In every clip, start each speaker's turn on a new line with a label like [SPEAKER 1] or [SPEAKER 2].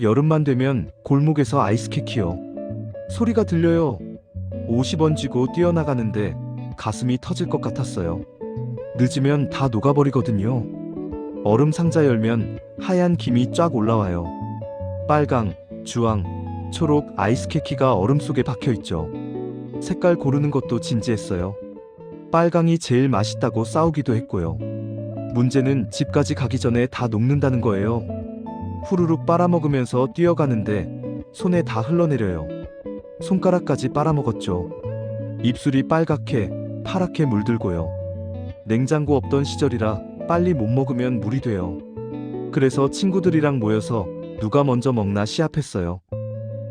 [SPEAKER 1] 여름만 되면 골목에서 아이스케키요. 소리가 들려요. 50원 쥐고 뛰어나가는데 가슴이 터질 것 같았어요. 늦으면 다 녹아버리거든요. 얼음 상자 열면 하얀 김이 쫙 올라와요. 빨강, 주황, 초록 아이스케키가 얼음 속에 박혀 있죠. 색깔 고르는 것도 진지했어요. 빨강이 제일 맛있다고 싸우기도 했고요. 문제는 집까지 가기 전에 다 녹는다는 거예요. 후루룩 빨아먹으면서 뛰어가는데 손에 다 흘러내려요. 손가락까지 빨아먹었죠. 입술이 빨갛게 파랗게 물들고요. 냉장고 없던 시절이라 빨리 못 먹으면 물이 돼요. 그래서 친구들이랑 모여서 누가 먼저 먹나 시합했어요.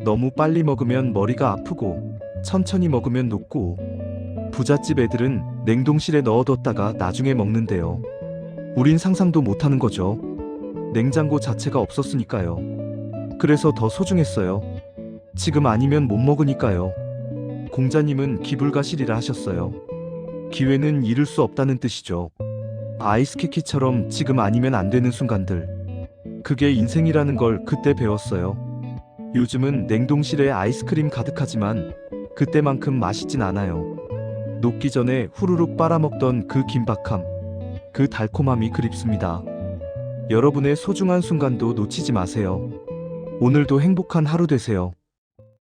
[SPEAKER 1] 너무 빨리 먹으면 머리가 아프고 천천히 먹으면 녹고 부잣집 애들은 냉동실에 넣어뒀다가 나중에 먹는데요. 우린 상상도 못하는 거죠. 냉장고 자체가 없었으니까요. 그래서 더 소중했어요. 지금 아니면 못 먹으니까요. 공자님은 기불가실이라 하셨어요. 기회는 잃을 수 없다는 뜻이죠. 아이스케키처럼 지금 아니면 안 되는 순간들. 그게 인생이라는 걸 그때 배웠어요. 요즘은 냉동실에 아이스크림 가득하지만 그때만큼 맛있진 않아요. 녹기 전에 후루룩 빨아먹던 그 긴박함, 그 달콤함이 그립습니다. 여러분의 소중한 순간도 놓치지 마세요. 오늘도 행복한 하루 되세요.